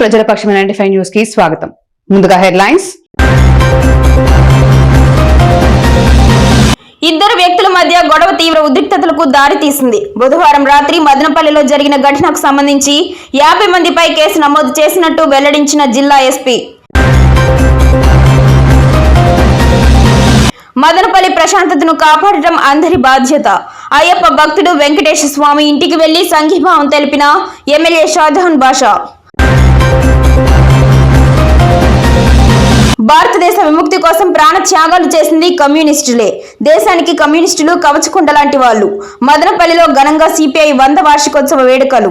ప్రజల పక్షం ninety five న్యూస్కి స్వాగతం. ముందుగా హెడ్లైన్స్. ఇద్దరు వ్యక్తుల మధ్య గొడవ తీవ్ర ఉద్రిక్తతలకు దారితీసింది బుధవారం రాత్రి మదనపల్లిలో జరిగిన ఘటనకు సంబంధించి యాభై మందిపై కేసు నమోదు చేసినట్టు వెల్లడించిన జిల్లా ఎస్పీ. మదనపల్లి ప్రశాంతతను కాపాడటం అందరి బాధ్యత. అయ్యప్ప భక్తుడు వెంకటేశ్వర స్వామి ఇంటికి వెళ్ళి సంఘీభావం తెలిపిన ఎమ్మెల్యే షాజహాన్ బాషా. భారతదేశ విముక్తి కోసం ప్రాణ త్యాగాలు చేసింది కమ్యూనిస్టులే. దేశానికి కమ్యూనిస్టులు కవచకుండ లాంటి వాళ్ళు. మదనపల్లిలో ఘనంగా సిపిఐ వంద వార్షికోత్సవ వేడుకలు.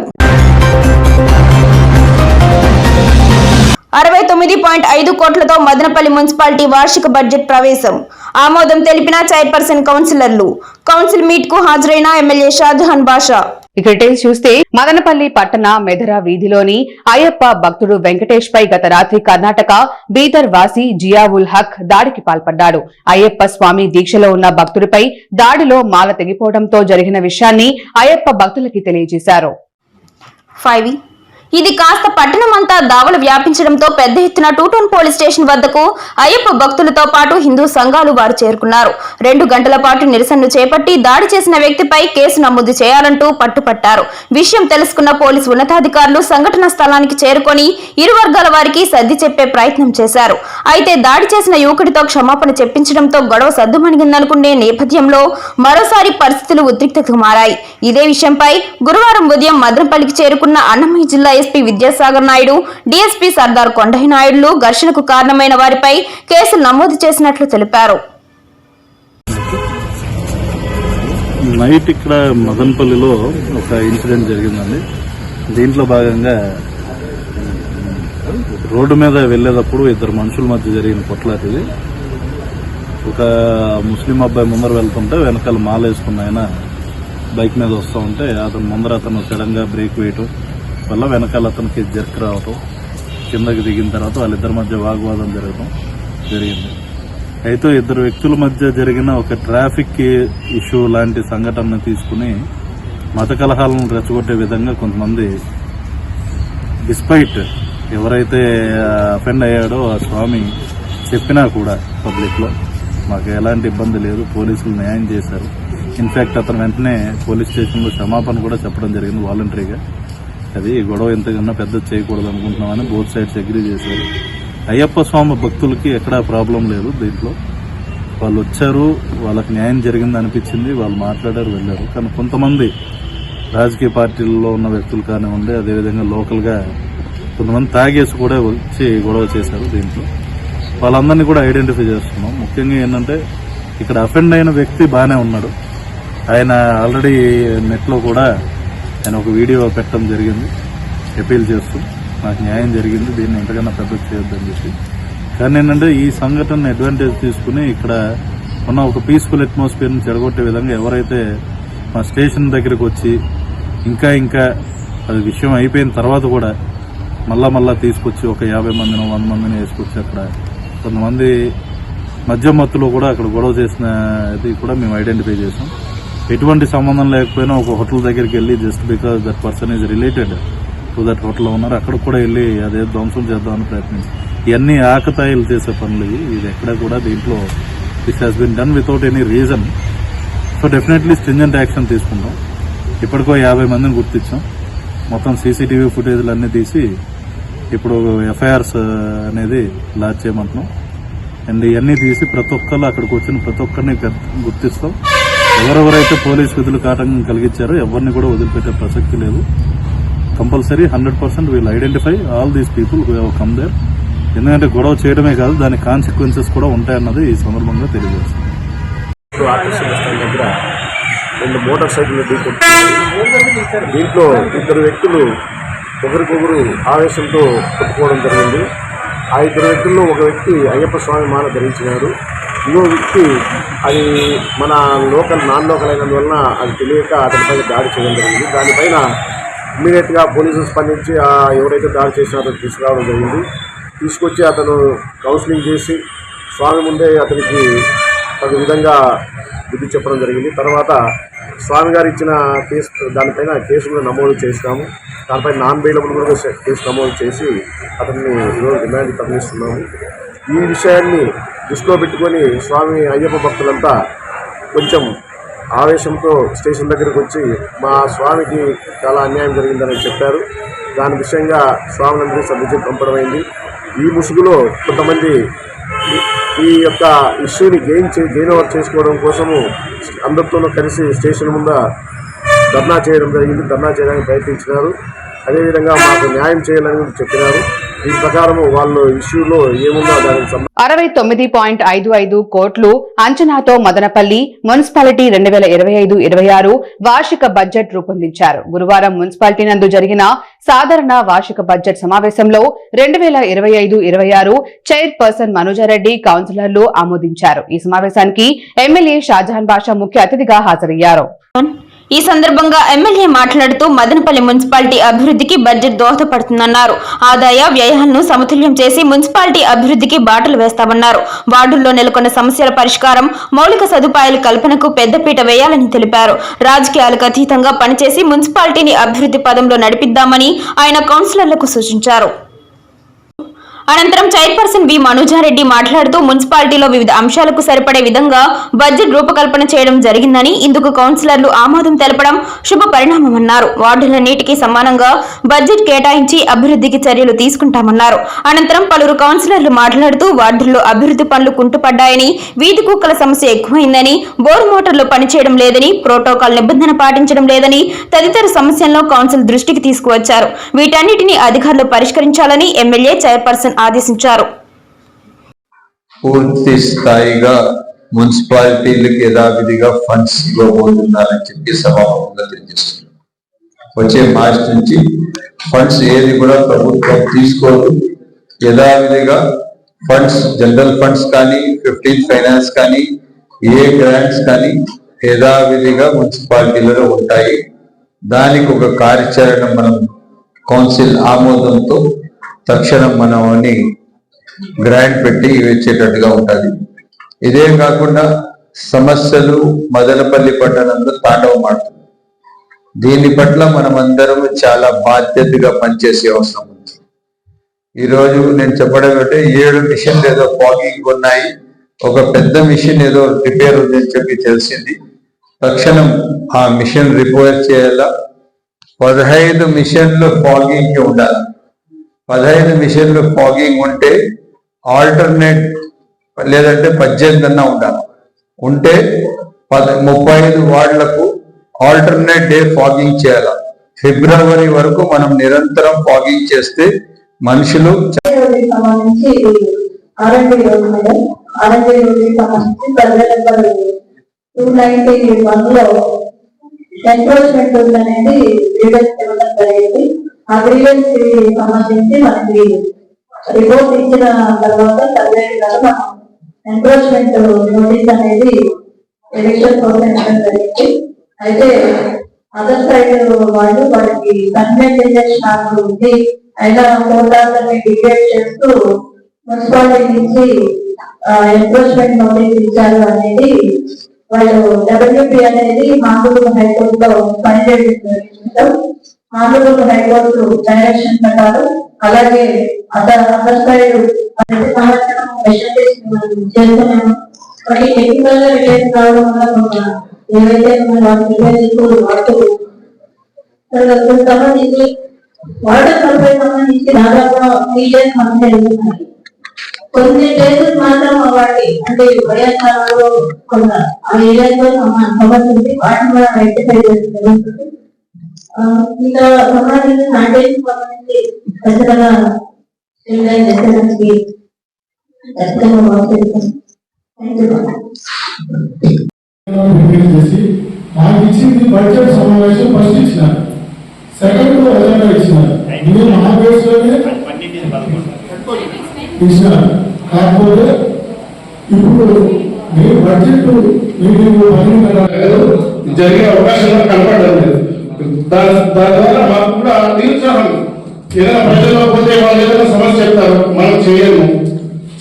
అరవై తొమ్మిది పాయింట్ ఐదు కోట్లతో మదనపల్లి మున్సిపాలిటీ వార్షిక బడ్జెట్ ప్రవేశం. ఆమోదం తెలిపిన చైర్పర్సన్ కౌన్సిలర్లు. కౌన్సిల్ మీట్కు హాజరైన ఎమ్మెల్యే షాజహాన్ బాషా. ఇక డీటెయిల్స్ చూస్తే మదనపల్లి పట్టణ మెదర వీధిలోని అయ్యప్ప భక్తుడు వెంకటేష్ పై గత రాత్రి కర్ణాటక బీదర్ వాసి జియావుల్ హక్ దాడికి పాల్పడ్డాడు. అయ్యప్ప స్వామి దీక్షలో ఉన్న భక్తుడిపై దాడిలో మాల తెగిపోవడంతో జరిగిన విషయాన్ని అయ్యప్ప భక్తులకి తెలియజేశారు. ఇది కాస్త పట్టణమంతా దావలు వ్యాపించడంతో పెద్ద ఎత్తున టూటౌన్ పోలీస్ స్టేషన్ వద్దకు అయ్యప్ప భక్తులతో పాటు హిందూ సంఘాలు వారు చేరుకున్నారు. రెండు గంటల పాటు నిరసనలు చేపట్టి దాడి చేసిన వ్యక్తిపై కేసు నమోదు చేయాలంటూ పట్టుపట్టారు. విషయం తెలుసుకున్న పోలీసు ఉన్నతాధికారులు సంఘటన స్థలానికి చేరుకొని ఇరు వర్గాల వారికి సర్ది చెప్పే ప్రయత్నం చేశారు. అయితే దాడి చేసిన యువకుడితో క్షమాపణ చెప్పించడంతో గొడవ సర్దుమణిగిందనుకునే నేపథ్యంలో మరోసారి పరిస్థితులు ఉద్రిక్తతకు మారాయి. ఇదే విషయంపై గురువారం ఉదయం మద్రంపల్లికి చేరుకున్న అన్నమయ్య జిల్లా ఎస్పీ విద్యాసాగర్ నాయుడు డీఎస్పీ సర్దార్ కొండయ్య నాయుడులు ఘర్షణకు కారణమైన వారిపై కేసులు నమోదు చేసినట్లు తెలిపారు. నైట్ ఇక్కడ మదన్పల్లిలో ఒక ఇన్సిడెంట్ జరిగిందండి. దీంట్లో భాగంగా రోడ్డు మీద వెళ్ళేటప్పుడు ఇద్దరు మనుషుల మధ్య జరిగిన కొట్లాటిది. ఒక ముస్లిం అబ్బాయి ముందర వెళ్తుంటే వెనకాల మాల వేసుకున్న ఆయన బైక్ మీద వస్తూ ఉంటే అతను ముందర అతను సడన్గా బ్రేక్ వేయటం వల్ల వెనకాల అతనికి జర్క్ రావటం కిందకి దిగిన తర్వాత వాళ్ళిద్దరి మధ్య వాగ్వాదం జరగడం జరిగింది. అయితే ఇద్దరు వ్యక్తుల మధ్య జరిగిన ఒక ట్రాఫిక్ ఇష్యూ లాంటి సంఘటనను తీసుకుని మత కలహాలను రెచ్చగొట్టే విధంగా కొంతమంది డిస్పైట్ ఎవరైతే అఫెండ్ అయ్యాడో ఆ స్వామి చెప్పినా కూడా పబ్లిక్లో మాకు ఎలాంటి ఇబ్బంది లేదు పోలీసులు న్యాయం చేశారు. ఇన్ఫ్యాక్ట్ అతను వెంటనే పోలీస్ స్టేషన్లో క్షమాపణ కూడా చెప్పడం జరిగింది వాలంటరీగా. అది గొడవ ఎంతకన్నా పెద్ద చేయకూడదు అనుకుంటున్నామని బోత్ సైడ్స్ అగ్రీ చేశారు. అయ్యప్ప స్వామి భక్తులకి ఎక్కడా ప్రాబ్లం లేదు దీంట్లో. వాళ్ళు వచ్చారు వాళ్ళకి న్యాయం జరిగింది అనిపించింది వాళ్ళు మాట్లాడారు వెళ్ళారు. కానీ కొంతమంది రాజకీయ పార్టీల్లో ఉన్న వ్యక్తులు కానివ్వండి అదేవిధంగా లోకల్గా కొంతమంది తాగేసి కూడా వచ్చి గొడవ చేశారు దీంట్లో. వాళ్ళందరినీ కూడా ఐడెంటిఫై చేస్తున్నాం. ముఖ్యంగా ఏంటంటే ఇక్కడ అఫెండ్ అయిన వ్యక్తి బాగానే ఉన్నాడు. ఆయన ఆల్రెడీ నెట్లో కూడా ఆయన ఒక వీడియో పెట్టడం జరిగింది. అపీల్ చేస్తూ నాకు న్యాయం జరిగింది. దీన్ని ఎంతకన్నా పెద్ద చేయొద్దని చెప్పి. కానీ ఏంటంటే ఈ సంఘటన అడ్వాంటేజ్ తీసుకుని ఇక్కడ ఉన్న ఒక పీస్ఫుల్ అట్మాస్ఫియర్ని చెడగొట్టే విధంగా ఎవరైతే మా స్టేషన్ దగ్గరకు వచ్చి ఇంకా ఇంకా అది విషయం అయిపోయిన తర్వాత కూడా మళ్ళా మళ్ళా తీసుకొచ్చి ఒక యాభై మందిని వంద మందిని వేసుకొచ్చి అక్కడ కొంతమంది మధ్య మత్తులో కూడా అక్కడ గొడవ చేసిన ఇది కూడా మేము ఐడెంటిఫై చేసాం ఎటువంటి సంబంధం లేకపోయినా ఒక హోటల్ దగ్గరికి వెళ్ళి just because that person is related to that hotel ఉన్నారు అక్కడ కూడా వెళ్ళి అదే ధ్వంసం చేద్దామని ప్రయత్నించి. ఇవన్నీ ఆకతాయిలు చేసే పనులు ఇది ఎక్కడ కూడా దీంట్లో this has been done without any reason so definitely stringent action తీసుకుంటాం ఇప్పటికో యాభై మందిని గుర్తించాం. మొత్తం సీసీటీవీ ఫుటేజ్లు అన్నీ తీసి ఇప్పుడు ఎఫ్ఐఆర్స్ uh, అనేది లాంచ్ చేయమంటున్నాం. అండ్ ఇవన్నీ తీసి ప్రతి ఒక్కరు అక్కడికి వచ్చిన ప్రతి ఒక్కరిని గుర్తిస్తాం. ఎవరెవరైతే పోలీస్ విధులకు ఆటంకం కలిగించారో ఎవరిని కూడా వదిలిపెట్టే ప్రసక్తి లేదు. Compulsory hundred percent we'll identify all these people who have come there ఎందుకంటే గొడవ చేయడమే కాదు దాని కాన్సిక్వెన్సెస్ కూడా ఉంటాయన్నది ఈ సందర్భంగా తెలియజేస్తుంది. దగ్గర రెండు మోటార్ సైకిల్ దీంట్లో ఇద్దరు వ్యక్తులు ఒకరికొకరు ఆవేశంతో కొట్టుకోవడం జరిగింది. ఆ ఇద్దరు వ్యక్తుల్లో ఒక వ్యక్తి అయ్యప్ప స్వామి మాల ధరించినారు. ఇంకో వ్యక్తి అది మన లోకల్ నాన్ లోకల్ అయినందువలన అది తెలియక అతనిపైన దాడి చేయడం జరిగింది. దానిపైన ఇమీడియట్గా పోలీసులు స్పందించి ఆ ఎవరైతే దాడి చేసినా అతను తీసుకురావడం జరిగింది. తీసుకొచ్చి అతను కౌన్సిలింగ్ చేసి స్వామి ముందే అతనికి తగు విధంగా బుద్ధి చెప్పడం జరిగింది. తర్వాత స్వామి గారు ఇచ్చిన కేసు దానిపైన కేసు కూడా నమోదు చేసినాము. దానిపై నాన్ బెయిలబుల్ కూడా కేసు నమోదు చేసి అతన్ని ఈరోజు రిమాండ్ తరలిస్తున్నాము ఈ విషయాన్ని దృష్టిలో పెట్టుకొని స్వామి అయ్యప్ప భక్తులంతా కొంచెం ఆవేశంతో స్టేషన్ దగ్గరికి వచ్చి మా స్వామికి చాలా అన్యాయం జరిగిందని చెప్పారు. దాని విషయంగా స్వామిలందరికీ పంపడం పంపడమైంది ఈ ముసుగులో కొంతమంది ఈ- ఈ యొక్క ఇష్యూని గెయిన్ చే గెయిన్ ఓవర్ చేసుకోవడం కోసము అందరితోనూ కలిసి స్టేషన్ ముంద ధర్నా చేయడం జరిగింది. ధర్నా చేయడానికి ప్రయత్నించినారు. అదేవిధంగా మాకు న్యాయం చేయాలని కూడా చెప్పినారు. దీని ప్రకారం వాళ్ళు ఇష్యూలో ఏముందో దానికి అరవై తొమ్మిది పాయింట్ ఐదు ఐదు కోట్లు అంచనాతో మదనపల్లి మున్సిపాలిటీ రెండు వేల ఇరవై ఐదు ఇరవై ఆరు వార్షిక బడ్జెట్ రూపొందించారు. గురువారం మున్సిపాలిటీ నందు జరిగిన సాధారణ వార్షిక బడ్జెట్ సమావేశంలో రెండు వేల ఇరవై ఐదు ఇరవై ఆరు చైర్పర్సన్ మనోజారెడ్డి కౌన్సిలర్లు ఆమోదించారు. ఈ సమావేశానికి ఎమ్మెల్యే షాజహాన్ బాషా ముఖ్య అతిథిగా హాజరయ్యారు. ఈ సందర్భంగా ఎమ్మెల్యే మాట్లాడుతూ మదనపల్లి మున్సిపాలిటీ అభివృద్ధికి బడ్జెట్ దోహదపడుతుందన్నారు. ఆదాయ వ్యయాలను సమతుల్యం చేసి మున్సిపాలిటీ అభివృద్ధికి బాటలు వేస్తామన్నారు. వార్డుల్లో నెలకొన్న సమస్యల పరిష్కారం మౌలిక సదుపాయాల కల్పనకు పెద్దపీట వేయాలని తెలిపారు. రాజకీయాలకు అతీతంగా పనిచేసి మున్సిపాలిటీని అభివృద్ధి పదంలో నడిపిద్దామని ఆయన కౌన్సిలర్లకు సూచించారు. అనంతరం చైర్పర్సన్ వి మనోజారెడ్డి మాట్లాడుతూ మున్సిపాలిటీలో వివిధ అంశాలకు సరిపడే విధంగా బడ్జెట్ రూపకల్పన చేయడం జరిగిందని ఇందుకు కౌన్సిలర్లు ఆమోదం తెలపడం శుభ పరిణామమన్నారు. వార్డులన్నిటికీ సమానంగా బడ్జెట్ కేటాయించి అభివృద్ధికి చర్యలు తీసుకుంటామన్నారు. అనంతరం పలువురు కౌన్సిలర్లు మాట్లాడుతూ వార్డుల్లో అభివృద్ధి పనులు కుంటుపడ్డాయని వీధి కుక్కల సమస్య ఎక్కువైందని బోర్ మోటార్లు పనిచేయడం లేదని ప్రోటోకాల్ నిబంధన పాటించడం లేదని తదితర సమస్యలను కౌన్సిల్ దృష్టికి తీసుకువచ్చారు. వీటన్నిటిని అధికారులు పరిష్కరించాలని ఎమ్మెల్యే చైర్పర్సన్ ఆదేశించారు. పూర్తి స్థాయిగా మున్సిపాలిటీలకు యథావిధిగా ఫండ్స్ ఇవ్వబోతున్నారని చెప్పి సభాముఖంగా తెలియజేస్తున్నారు వచ్చే మార్చి నుంచి ఫండ్స్ ఏది కూడా ప్రభుత్వం తీసుకోదు. యథావిధిగా ఫండ్స్ జనరల్ ఫండ్స్ కానీ ఫిఫ్టీన్ ఫైనాన్స్ కానీ ఏ గ్రాంట్స్ కానీ యథావిధిగా మున్సిపాలిటీలలో ఉంటాయి. దానికి ఒక కార్యాచరణ మనం కౌన్సిల్ ఆమోదంతో తక్షణం మనం అని గ్రాంట్ పెట్టి ఇచ్చేటట్టుగా ఉంటుంది ఇదే కాకుండా సమస్యలు మదనపల్లి పట్టణంలో తాండవమాడుతుంది దీని పట్ల మనం అందరం చాలా బాధ్యతగా పనిచేసే అవసరం ఉంది. ఈరోజు నేను చెప్పడం అంటే ఏడు మిషన్లు ఏదో ఫాగింగ్ ఉన్నాయి. ఒక పెద్ద మిషన్ ఏదో రిపేర్ ఉందని చెప్పి తెలిసింది. తక్షణం ఆ మిషన్ రిపేర్ చేయాలా? పదహైదు మిషన్లు ఫాగింగ్ ఉండాలి? పదహైదు మిషన్లు ఫాగింగ్ ఉంటే ఆల్టర్నేట్ లేదంటే పద్దెనిమిది అన్న ఉండాలి. ఉంటే పద ముప్పై ఐదు వార్డులకు ఆల్టర్నేట్ డే ఫాగింగ్ చేయాలి. ఫిబ్రవరి వరకు మనం నిరంతరం ఫాగింగ్ చేస్తే మనుషులు ఎన్క్రోచ్మెంట్ అనేది ఇవ్వడం జరిగింది. అగ్రిమెంట్ సంబంధించి మనకి రిపోర్ట్ ఇచ్చిన తర్వాత సర్వే మనం ఎన్క్రోచ్మెంట్ నోటీస్ అనేది ఎలక్షన్ కోసం జరిగింది అయితే అదర్ సైడ్ వాళ్ళు వారికి కన్వెంట్ ఇంజక్షన్ ఉంది అయినా మోటార్లని డిబేట్ చేస్తూ మున్సిపాలిటీ నుంచి ఎంక్రోచ్మెంట్ నోటీస్ ఇచ్చారు అనేది వాళ్ళు డబ్ల్యూపీ అనేది మామూలు హైకోర్టు లో పనిచేయడం హైకోర్టు డైరెక్షన్ ప్రకారం అలాగే అదర్ సంవత్సరం చేస్తున్నాము. టెక్నికల్గా రిలేట్ కావడం వల్ల ఏవైతే సంబంధించి వాటర్ సప్లై సంబంధించి దాదాపు త్రీ డేస్ ఉన్నాయి కొన్ని ప్లేసెస్ మాత్రం వాటి అంటే వైఎస్ఆర్ కొంత ఆ ఏరియాతో సమస్య ఉంది. వాటిని కూడా రెక్టిఫై చేసి జరుగుతుంది. ఇంకా సంబంధించి శానిటైజేషన్ సంబంధించి ఖచ్చితంగా స్ట్రీమ్లైన్ చేసేదానికి ఖచ్చితంగా వర్క్ చేస్తాం. థ్యాంక్ యూ రిలీజ్ చేసి మాకు ఇచ్చింది బడ్జెట్ సమావేశం ఫస్ట్ ఇచ్చినారు సెకండ్ ఎజెండా ఇచ్చినారు ఇది మా బేస్లోనే ఇచ్చినారు కాకపోతే ఇప్పుడు మీ బడ్జెట్ మీటింగ్ లేదు జరిగే అవకాశం కూడా కనపడడం లేదు. దాని దాని ద్వారా మాకు కూడా నిరుత్సాహం ఏదైనా ప్రజల్లో పోతే వాళ్ళు ఏదైనా సమస్య చెప్తారు మనం చేయము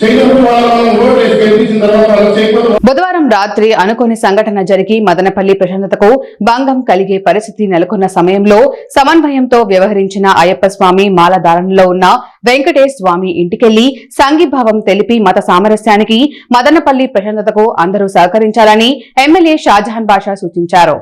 చేయనప్పుడు వాళ్ళ మనం ఓటు వేసి గెలిపించిన తర్వాత వాళ్ళు చేయకపోతే బుధవారం రాత్రి అనుకోని సంఘటన జరిగి మదనపల్లి ప్రశాంతతకు భంగం కలిగే పరిస్థితి నెలకొన్న సమయంలో సమన్వయంతో వ్యవహరించిన అయ్యప్ప స్వామి మాలధారణలో ఉన్న వెంకటేష్ స్వామి ఇంటికెళ్ళి సంఘీభావం తెలిపి మత సామరస్యానికి మదనపల్లి ప్రశాంతతకు అందరూ సహకరించాలని ఎమ్మెల్యే షాజహాన్ బాషా సూచించారు.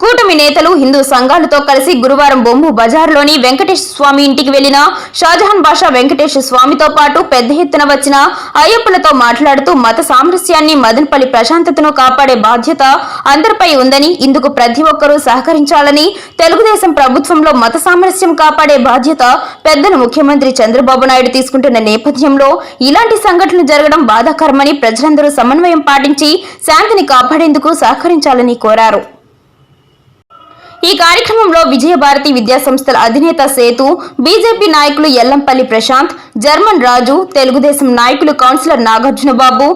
కూటమి నేతలు హిందూ సంఘాలతో కలిసి గురువారం బొమ్ము బజార్లోని వెంకటేశ్వర స్వామి ఇంటికి వెళ్ళిన షాజహాన్ బాషా వెంకటేశ్వర స్వామితో పాటు పెద్ద ఎత్తున వచ్చిన అయ్యప్పలతో మాట్లాడుతూ మత సామరస్యాన్ని మదనపల్లి ప్రశాంతతను కాపాడే బాధ్యత అందరిపై ఉందని ఇందుకు ప్రతి ఒక్కరూ సహకరించాలని తెలుగుదేశం ప్రభుత్వంలో మత సామరస్యం కాపాడే బాధ్యత పెద్దలు ముఖ్యమంత్రి చంద్రబాబు నాయుడు తీసుకుంటున్న నేపథ్యంలో ఇలాంటి సంఘటనలు జరగడం బాధాకరమని ప్రజలందరూ సమన్వయం పాటించి శాంతిని కాపాడేందుకు సహకరించాలని కోరారు. ఈ కార్యక్రమంలో విజయభారతి విద్యా సంస్థల అధినేత సేతు బీజేపీ నాయకులు ఎల్లంపల్లి ప్రశాంత్ జర్మన్ రాజు తెలుగుదేశం నాయకులు councillor Nagarjuna Babu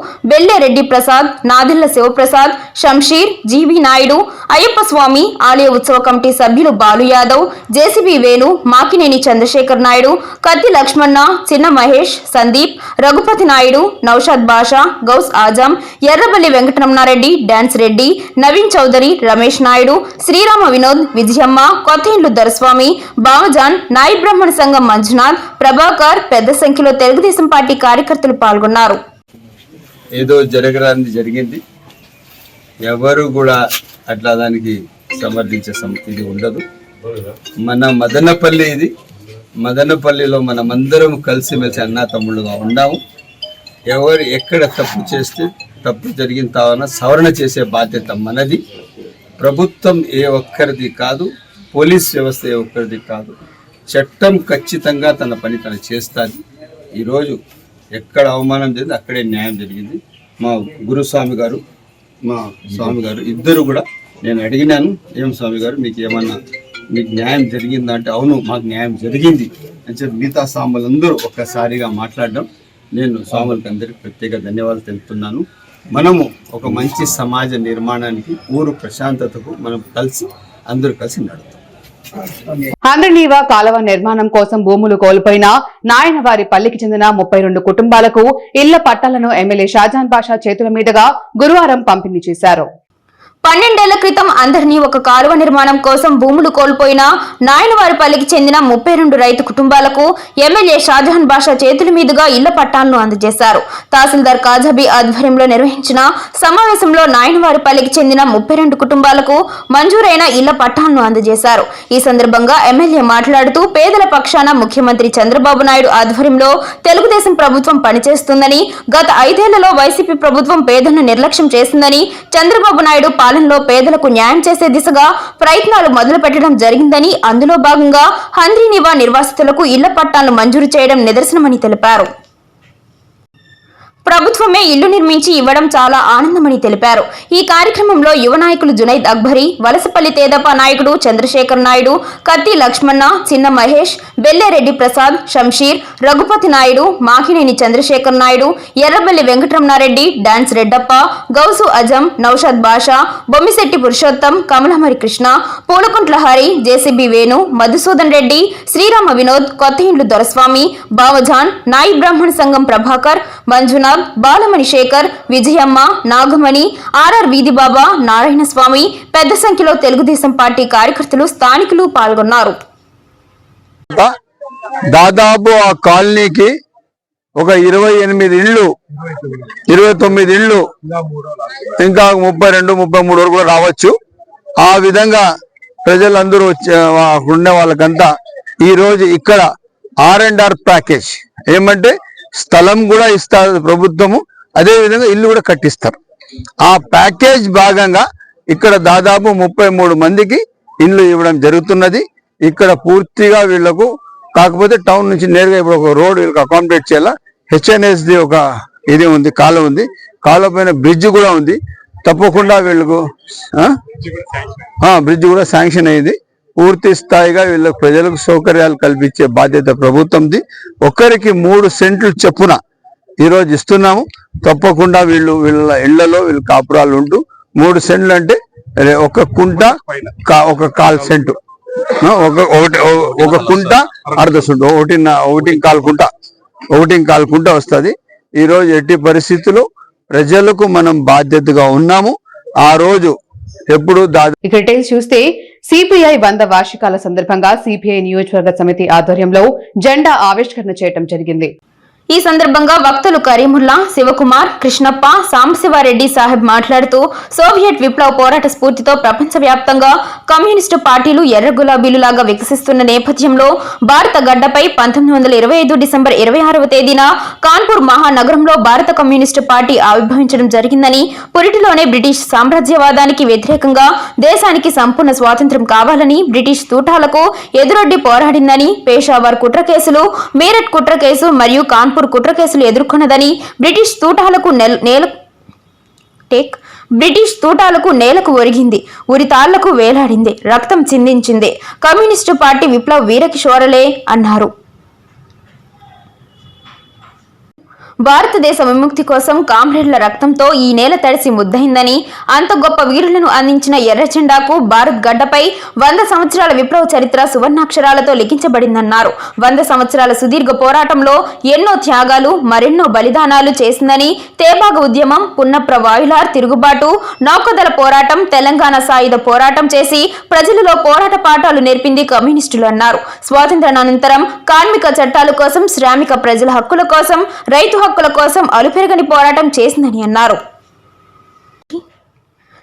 Prasad Nadilla Sivaprasad Shamsheer G V Naidu Ayyappa Swamy ఆలయ ఉత్సవ కమిటీ సభ్యులు బాలు యాదవ్ జేసీబీ వేణు మాకినేని చంద్రశేఖర్ నాయుడు కత్తి లక్ష్మణ చిన్న మహేష్ సందీప్ రఘుపతి నాయుడు నౌషాద్ బాషా గౌస్ ఆజం ఎర్రబల్లి వెంకటరమణారెడ్డి డాన్స్ రెడ్డి నవీన్ చౌదరి రమేష్ నాయుడు శ్రీరామ వినోద్ విజయమ్మ కొత్త ఇండ్లు దొరస్వామి బావజాన్ నాయి బ్రాహ్మణ సంఘం మంజునాథ్ ప్రభాకర్ పెద్ద సంఖ్యలో తెలుగుదేశం పార్టీ కార్యకర్తలు పాల్గొన్నారు. ఏదో జరగరాంది జరిగింది. ఎవరు కూడా అట్లా దానికి సమర్థించే సం ఇది ఉండదు. మన మదనపల్లి ఇది. మదనపల్లిలో మనమందరం కలిసిమెలిసి అన్నా తమ్ముళ్ళుగా ఉన్నాము. ఎవరు ఎక్కడ తప్పు చేస్తే తప్పు జరిగిన తావన సవరణ చేసే బాధ్యత మనది. ప్రభుత్వం ఏ ఒక్కరిది కాదు పోలీస్ వ్యవస్థ ఏ ఒక్కరిది కాదు. చట్టం ఖచ్చితంగా తన పని తను చేస్తుంది. ఈరోజు ఎక్కడ అవమానం జరిగింది అక్కడే న్యాయం జరిగింది. మా గురుస్వామి గారు మా స్వామి గారు ఇద్దరు కూడా నేను అడిగినాను ఏం స్వామి గారు మీకు ఏమన్నా మీకు న్యాయం జరిగిందా? అంటే అవును మాకు న్యాయం జరిగింది. అని చెప్పి మిగతా స్వాములందరూ ఒక్కసారిగా మాట్లాడడం నేను స్వాములకి అందరికీ ప్రత్యేక ధన్యవాదాలు తెలుపుతున్నాను. మనము ఒక మంచి సమాజ నిర్మాణానికి ఊరు ప్రశాంతతకు మనం కలిసి అందరూ కలిసి నడుతాం. హంద్రనీవా కాలువ నిర్మాణం కోసం భూములు కోల్పోయిన నాయనవారి పల్లికి చెందిన ముప్పై రెండు కుటుంబాలకు ఇళ్ళ పట్టాలను ఎమ్మెల్యే షాజాన్ బాషా చేతుల మీదుగా గురువారం పంపిణీ చేశారు. పన్నెండేళ్ళ క్రితం అందరినీ ఒక కాలువ నిర్మాణం కోసం భూములు కోల్పోయిన నాయనవారిపల్లికి చెందిన ముప్పై రెండు రైతు కుటుంబాలకు ఎమ్మెల్యే షాజహాన్ బాషా చేతుల మీదుగా ఇళ్ళ పట్టాలను అందజేశారు. తహసీల్దార్ కాజాబీ ఆధ్వర్యంలో నిర్వహించిన సమావేశంలో నాయనవారిపల్లికి చెందిన ముప్పై రెండు కుటుంబాలకు మంజూరైన ఇళ్ళ పట్టాలను అందజేశారు. ఈ సందర్భంగా ఎమ్మెల్యే మాట్లాడుతూ పేదల పక్షాన ముఖ్యమంత్రి చంద్రబాబు నాయుడు ఆధ్వర్యంలో తెలుగుదేశం ప్రభుత్వం పనిచేస్తుందని గత ఐదేళ్ళలో వైసీపీ ప్రభుత్వం పేదలను నిర్లక్ష్యం చేసిందని చంద్రబాబు నాయుడు పాలనలో పేదలకు న్యాయం చేసే దిశగా ప్రయత్నాలు మొదలు పెట్టడం జరిగిందని అందులో భాగంగా హంద్రీ నివా నిర్వాసితులకు ఇళ్ళ పట్టాలను మంజూరు చేయడం నిదర్శనమని తెలిపారు. ప్రభుత్వమే ఇల్లు నిర్మించి ఇవ్వడం చాలా ఆనందమని తెలిపారు. ఈ కార్యక్రమంలో యువ నాయకులు జునైద్ అక్బరి వలసపల్లి తేదప నాయకుడు చంద్రశేఖర్ నాయుడు కత్తి లక్ష్మణ చిన్న మహేష్ బెల్లెరెడ్డి ప్రసాద్ షంషీర్ రఘుపతి నాయుడు మాకినేని చంద్రశేఖర్ నాయుడు ఎర్రబెల్లి వెంకటరమణారెడ్డి డాన్స్ రెడ్డప్ప గౌసు అజం నౌషద్ బాషా బొమ్మిశెట్టి పురుషోత్తం కమలహరి కృష్ణ పూలకుంట్ల హరి జేసీబీ వేణు మధుసూదన్ రెడ్డి శ్రీరామ వినోద్ కొత్త ఇండ్లు దొరస్వామి బావజాన్ నాయి బ్రాహ్మణ సంఘం ప్రభాకర్ మంజునాథ్ బాలమణి శేఖర్ విజయమ్మ నాగమణి ఆర్ఆర్ వీధిబాబా నారాయణ స్వామి పెద్ద సంఖ్యలో తెలుగుదేశం పార్టీ కార్యకర్తలు స్థానికులు పాల్గొన్నారు. దాదాపు ఆ కాలనీకి ఒక ఇరవై ఎనిమిది ఇళ్ళు ఇరవై తొమ్మిది ఇళ్ళు ఇంకా ముప్పై రెండు ముప్పై మూడు వరకు రావచ్చు. ఆ విధంగా ప్రజలందరూ వచ్చే అక్కడ ఉండే వాళ్ళకంతా ఈ రోజు ఇక్కడ ఆర్ అండ్ ఆర్ ప్యాకేజ్ ఏమంటే స్థలం కూడా ఇస్తారు ప్రభుత్వము అదే విధంగా ఇల్లు కూడా కట్టిస్తారు. ఆ ప్యాకేజ్ భాగంగా ఇక్కడ దాదాపు ముప్పై మూడు మందికి ఇల్లు ఇవ్వడం జరుగుతున్నది. ఇక్కడ పూర్తిగా వీళ్ళకు కాకపోతే టౌన్ నుంచి నేరుగా ఇప్పుడు ఒక రోడ్ వీళ్ళకి అకామిడేట్ చేయాలా? హెచ్ఎన్ఎస్ ది ఒక ఇది ఉంది కాలువ ఉంది. కాలువ పైన బ్రిడ్జ్ కూడా ఉంది. తప్పకుండా వీళ్ళకు బ్రిడ్జ్ కూడా శాంక్షన్ అయింది. పూర్తి స్థాయిగా వీళ్ళ ప్రజలకు సౌకర్యాలు కల్పించే బాధ్యత ప్రభుత్వంది. ఒకరికి మూడు సెంట్లు చెప్పున ఈరోజు ఇస్తున్నాము. తప్పకుండా వీళ్ళు వీళ్ళ ఇళ్ళలో వీళ్ళు కాపురాలు ఉంటూ మూడు సెంట్లు అంటే ఒక కుంట కా- ఒక కాల్ సెంటు. ఒక ఒకటి ఒక కుంట అర్ధ సెంటు. ఒకటి ఒకటి కాల్ కుంట. ఒకటి కాల్ కుంట వస్తుంది. ఈరోజు ఎట్టి పరిస్థితుల్లో ప్రజలకు మనం బాధ్యతగా ఉన్నాము. ఆ రోజు ఎప్పుడు ఇక డీటెయిల్స్ చూస్తే సిపిఐ వంద వార్షికాల సందర్భంగా సిపిఐ నియోజకవర్గ సమితి ఆధ్వర్యంలో జెండా ఆవిష్కరణ చేయడం జరిగింది. ఈ సందర్భంగా వక్తలు కరీముల్లా శివకుమార్ కృష్ణప్ప సాంబశివారెడ్డి సాహెబ్ మాట్లాడుతూ సోవియట్ విప్లవ పోరాట స్ఫూర్తితో ప్రపంచవ్యాప్తంగా కమ్యూనిస్టు పార్టీలు ఎర్ర గులాబీలులాగా వికసిస్తున్న నేపథ్యంలో భారత గడ్డపై పంతొమ్మిది వందల ఇరవై ఐదు డిసెంబర్ ఇరవై ఆరవ తేదీన కాన్పూర్ మహానగరంలో భారత కమ్యూనిస్టు పార్టీ ఆవిర్భవించడం జరిగిందని పురిటిలోనే బ్రిటిష్ సామ్రాజ్యవాదానికి వ్యతిరేకంగా దేశానికి సంపూర్ణ స్వాతంత్ర్యం కావాలని బ్రిటిష్ తూటాలకు ఎదురొడ్డి పోరాడిందని పేషావర్ కుట్ర కేసులు మీరట్ కుట్ర కేసు మరియు కాన్పూర్ కుట్ర కేసులు ఎదుర్కొన్నదని బ్రిటిష్ తూటాలకు నేల టేక్. బ్రిటిష్ తూటాలకు నేలకు ఒరిగింది. ఉరితాళ్ళకు వేలాడింది. రక్తం చిందించింది. కమ్యూనిస్టు పార్టీ విప్లవ వీరకిషోరలే అన్నారు. భారతదేశ విముక్తి కోసం కామ్రేడ్ల రక్తంతో ఈ నేల తడిసి ముద్దయిందని అంత గొప్ప వీరులను అందించిన ఎర్ర జెండాకు భారత్ గడ్డపై వంద సంవత్సరాల విప్లవ చరిత్ర సువర్ణాక్షరాలతో లిఖించబడిందన్నారు. వంద సంవత్సరాల సుదీర్ఘ పోరాటంలో ఎన్నో త్యాగాలు మరెన్నో బలిదానాలు చేసిందని తేబాగ ఉద్యమం పున్నప్ర వాయులార్ తిరుగుబాటు నౌకదళ పోరాటం తెలంగాణ సాయుధ పోరాటం చేసి ప్రజలలో పోరాట పాఠాలు నేర్పింది కమ్యూనిస్టులు అన్నారు. స్వాతంత్ర్యానంతరం కార్మిక చట్టాల కోసం శ్రామిక ప్రజల హక్కుల కోసం రైతు హక్కుల కోసం అలుపెరగని పోరాటం చేసిందని అన్నారు.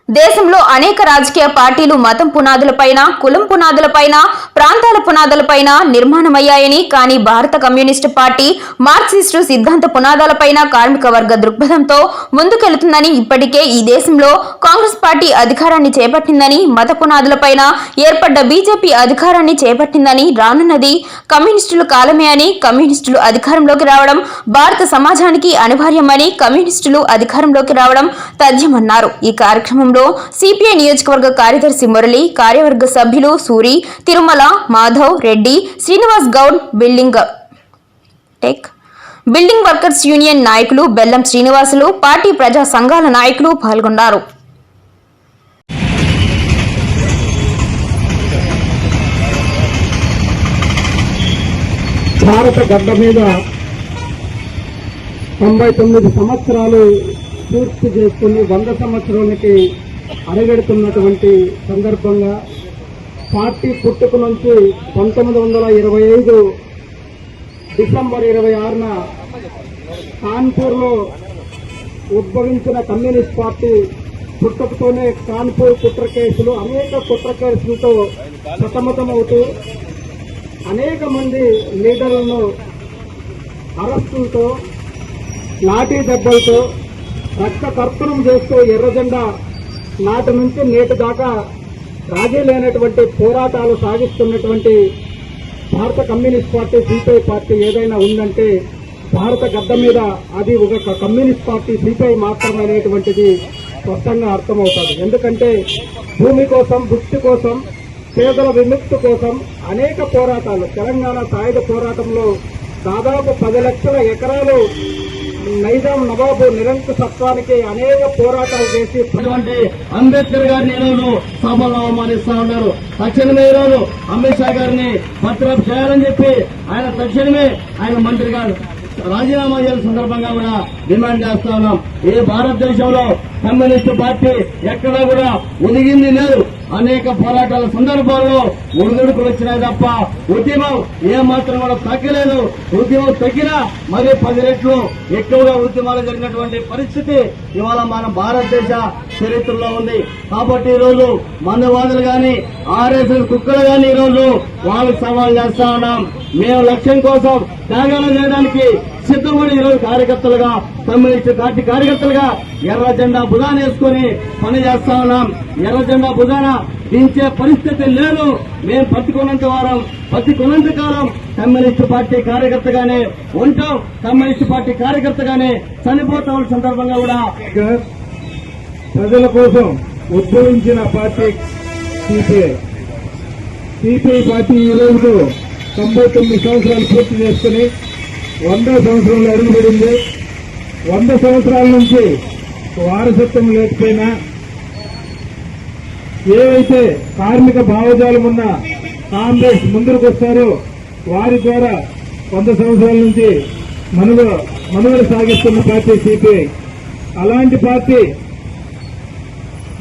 దేశంలో అనేక రాజకీయ పార్టీలు మతం పునాదులపైన కులం పునాదులపైన ప్రాంతాల పునాదులపైన నిర్మాణమయ్యాయని కానీ భారత కమ్యూనిస్టు పార్టీ మార్క్సిస్టు సిద్ధాంత పునాదాలపైన కార్మిక వర్గ దృక్పథంతో ముందుకెళ్తుందని ఇప్పటికే ఈ దేశంలో కాంగ్రెస్ పార్టీ అధికారాన్ని చేపట్టిందని మత పునాదులపైన ఏర్పడ్డ బీజేపీ అధికారాన్ని చేపట్టిందని రానున్నది కమ్యూనిస్టుల కాలమే అని కమ్యూనిస్టులు అధికారంలోకి రావడం భారత సమాజానికి అనివార్యమని కమ్యూనిస్టులు అధికారంలోకి రావడం తథ్యమన్నారు. ఈ కార్యక్రమంలో సిపిఐ నియోజకవర్గ కార్యదర్శి మురళి కార్యవర్గ సభ్యులు Suri Tirumala Madhav Reddy Srinivas Goud building tech building workers union నాయకులు బెల్లం శ్రీనివాసులు పార్టీ ప్రజా సంఘాల నాయకులు పాల్గొన్నారు. భారత గడ్డ మీద తొంభై తొమ్మిది సంవత్సరాలు పూర్తి చేసుకుని వంద సంవత్సరాలకి అరగెడుతున్నటువంటి సందర్భంగా పార్టీ పుట్టుక నుంచి పంతొమ్మిది వందల ఇరవై ఐదు డిసెంబర్ ఇరవై ఆరున కాన్పూర్లో ఉద్భవించిన కమ్యూనిస్ట్ పార్టీ పుట్టుకతోనే కాన్పూర్ కుట్ర కేసులు అనేక కుట్ర కేసులతో సతమతమవుతూ అనేక మంది లీడర్లను అరెస్టులతో లాఠీ దెబ్బలతో రక్త కర్పణం చేస్తూ ఎర్రజెండా నాటి నుంచి నేటి దాకా రాజీ లేనటువంటి పోరాటాలు సాగిస్తున్నటువంటి భారత కమ్యూనిస్ట్ పార్టీ సిపిఐ పార్టీ ఏదైనా ఉందంటే భారత గడ్డ మీద అది ఒక కమ్యూనిస్ట్ పార్టీ సిపిఐ మాత్రమనేటువంటిది స్పష్టంగా అర్థమవుతుంది. ఎందుకంటే భూమి కోసం భుక్తి కోసం పేదల విముక్తి కోసం అనేక పోరాటాలు. తెలంగాణ సాయుధ పోరాటంలో దాదాపు పది లక్షల ఎకరాలు నైజాం నవాబు నిరంకుశత్వానికి అనేక పోరాటాలు చేసి అంబేద్కర్ గారిని ఈరోజు సభలో అవమానిస్తా ఉన్నారు. తక్షణమే ఈరోజు అమిత్ షా గారిని పత్రం చేయాలని చెప్పి ఆయన తక్షణమే ఆయన మంత్రి గారు రాజీనామా చేసిన సందర్భంగా కూడా డిమాండ్ చేస్తా ఉన్నాం. ఈ భారతదేశంలో కమ్యూనిస్టు పార్టీ ఎక్కడా కూడా ఒదిగింది లేదు. అనేక పోరాటాల సందర్భాల్లో ఒడిదుడుకులు వచ్చినాయి తప్ప ఉద్యమం ఏమాత్రం కూడా తగ్గలేదు. ఉద్యమం తగ్గినా మరి పది రెట్లు ఎక్కువగా ఉద్యమాలు జరిగినటువంటి పరిస్థితి ఇవాళ మన భారతదేశ చరిత్రలో ఉంది. కాబట్టి ఈ రోజు మందవాదులు కానీ ఆర్ఎస్ఎస్ కుక్కలు కానీ ఈ వాళ్ళకి సవాల్ చేస్తా ఉన్నాం. మేము లక్ష్యం కోసం త్యాగాలు చేయడానికి సిద్ధపడి ఈరోజు కార్యకర్తలుగా కమ్యూనిస్టు పార్టీ కార్యకర్తలుగా ఎర్ర జెండా భుజాన వేసుకుని పని చేస్తా ఉన్నాం. ఎర్ర జెండా భుజాన దించే పరిస్థితి లేదు. మేము పట్టుకున్నంత వారం పట్టుకున్నంత కాలం కమ్యూనిస్టు పార్టీ కార్యకర్తగానే ఉంటాం. కమ్యూనిస్టు పార్టీ కార్యకర్తగానే చనిపోతాం సందర్భంగా కూడా ప్రజల కోసం ఉద్భవించిన పార్టీ సిపిఐ. సిపిఐ పార్టీ ఈ తొంభై తొమ్మిది సంవత్సరాలు పూర్తి చేసుకుని వంద సంవత్సరంలో అడుగుపడింది. వంద సంవత్సరాల నుంచి వారసత్వం లేకపోయినా ఏవైతే కార్మిక భావజాలం ఉన్న కాంగ్రెస్ ముందుకు వస్తారో వారి ద్వారా వంద సంవత్సరాల నుంచి మనుగ మనుగడ సాగిస్తున్న పార్టీ సిపిఐ అలాంటి పార్టీ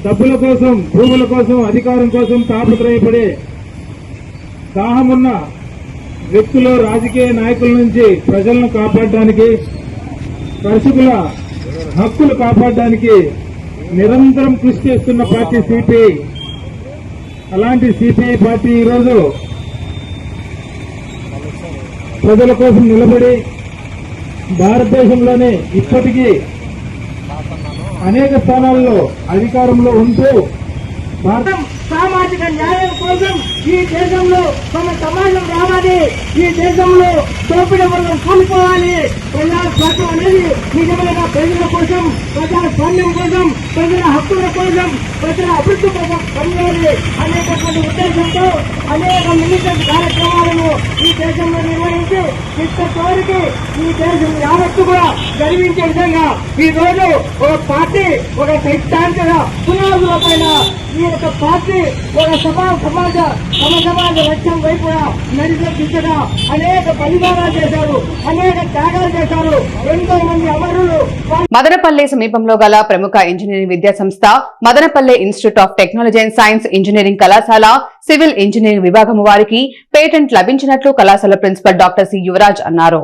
డబ్బుల కోసం భూముల కోసం అధికారం కోసం తాపత్రయపడే దాహమున్న వ్యక్తులు రాజకీయ నాయకుల నుంచి ప్రజలను కాపాడడానికి దర్శకుల హక్కులు కాపాడడానికి నిరంతరం కృషి చేస్తున్న పార్టీ సిపిఐ. అలాంటి సిపిఐ పార్టీ ఈరోజు ప్రజల కోసం నిలబడి భారతదేశంలోనే ఇప్పటికీ అనేక స్థానాల్లో అధికారంలో ఉంటూ భారత సామాజిక న్యాయం కోసం ఈ దేశంలో మన సమాజం రావాలి ఈ దేశంలో దోపిడీ వర్గం కోల్పోవాలి. ప్రజాస్వామ్యం అనేది నిజమైన ప్రజల కోసం ప్రజాస్వామ్యం కోసం ప్రజల హక్కుల కోసం ప్రజల అభివృద్ధి కోసం పనిచేయాలి అనేటటువంటి ఉద్దేశంతో అనేక మిలిటెంట్ కార్యక్రమాలను ఈ దేశంలో నిర్వహించి చిత్తతోరికి ఈ దేశం యావత్తు కూడా గర్వించే విధంగా ఈ రోజు ఒక పార్టీ ఒక సైద్ధాంతిక పునాదుల పైన ఈ యొక్క పార్టీ ఒక సమాజ సమాజ సమ సమాజ లక్ష్యం వైపుగా నడిచే దిశగా అనేక బలిదానాలు చేశారు అనేక త్యాగాలు చేశారు. ఎంతో మంది అమరులు మదనపల్లె సమీపంలో గల ప్రముఖ ఇంజనీరింగ్ విద్యా సంస్థ Madanapalle institute of technology and science engineering కళాశాల సివిల్ ఇంజనీరింగ్ విభాగం వారికి పేటెంట్ లభించినట్లు కళాశాల ప్రిన్సిపల్ డాక్టర్ సి యువరాజ్ అన్నారు.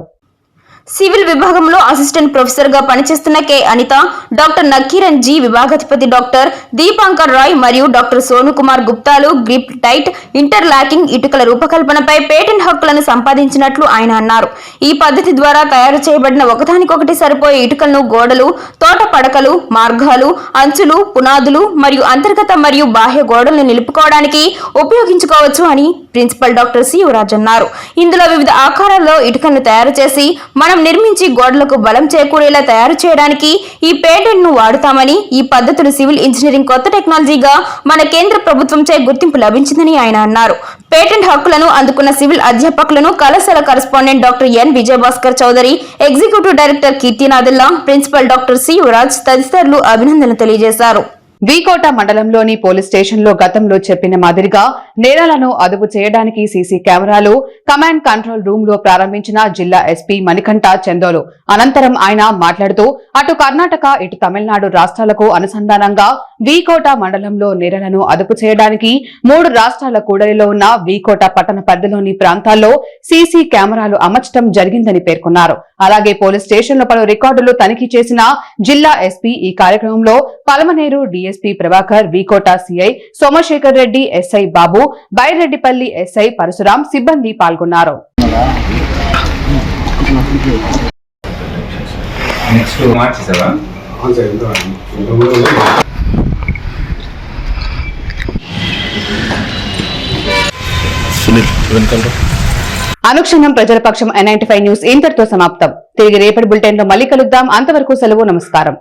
సివిల్ విభాగంలో అసిస్టెంట్ ప్రొఫెసర్గా పనిచేస్తున్న K. Anitha doctor Nakkeeran G. విభాగాధిపతి doctor Dipankar Roy మరియు డాక్టర్ సోను కుమార్ గుప్తాలు గ్రిప్ టైట్ ఇంటర్ లాకింగ్ ఇటుకల రూపకల్పనపై పేటెంట్ హక్కులను సంపాదించినట్లు ఆయన అన్నారు. ఈ పద్ధతి ద్వారా తయారు చేయబడిన ఒకదానికొకటి సరిపోయే ఇటుకలను గోడలు తోట పడకలు మార్గాలు అంచులు పునాదులు మరియు అంతర్గత మరియు బాహ్య గోడలను నిలుపుకోవడానికి ఉపయోగించుకోవచ్చు అని ప్రిన్సిపల్ డాక్టర్ సి యువరాజ్ అన్నారు. ఇందులో వివిధ ఆకారాల్లో ఇటుకలను తయారు చేసి మనం నిర్మించి గోడలకు బలం చేకూరేలా తయారు చేయడానికి ఈ పేటెంట్ను వాడుతామని ఈ పద్ధతులు సివిల్ ఇంజనీరింగ్ కొత్త టెక్నాలజీగా మన కేంద్ర ప్రభుత్వంచే గుర్తింపు లభించిందని ఆయన అన్నారు. పేటెంట్ హక్కులను అందుకున్న సివిల్ అధ్యాపకులను కళాశాల correspondent doctor N. Vijayabhaskar Chowdary executive director కీర్తినాథుల్లా principal doctor C Yuvaraj తదితరులు అభినందనలు తెలియజేశారు. వీకోట మండలంలోని పోలీస్ స్టేషన్లో గతంలో చెప్పిన మాదిరిగా నేరాలను అదుపు చేయడానికి సీసీ కెమెరాలు కమాండ్ కంట్రోల్ రూమ్లో ప్రారంభించిన జిల్లా ఎస్పీ మణికంఠ చందోలు. అనంతరం ఆయన మాట్లాడుతూ అటు కర్ణాటక ఇటు తమిళనాడు రాష్ట్రాలకు అనుసంధానంగా వీకోట మండలంలో నేరాలను అదుపు చేయడానికి మూడు రాష్ట్రాల కూడలిలో ఉన్న వీకోట పట్టణ పరిధిలోని ప్రాంతాల్లో సీసీ కెమెరాలు అమర్చడం జరిగిందని పేర్కొన్నారు. అలాగే పోలీస్ స్టేషన్ల పలు రికార్డులు తనిఖీ చేసిన జిల్లా ఎస్పీ ఈ కార్యక్రమంలో Palamaneru DSP Prabhakar V Kota CI Somashekar Reddy SI Babu Byreddipalli SI Parasuram సిబ్బంది పాల్గొన్నారు. మార్చేసావా అనుక్షణం ప్రజల పక్షం ఎన్ఐంటీ న్యూస్ ఇంతటితో సమాప్తం. తిరిగి రేపటి బులెటిన్లో మళ్ళీ కలుద్దాం. అంతవరకు సెలవు నమస్కారం.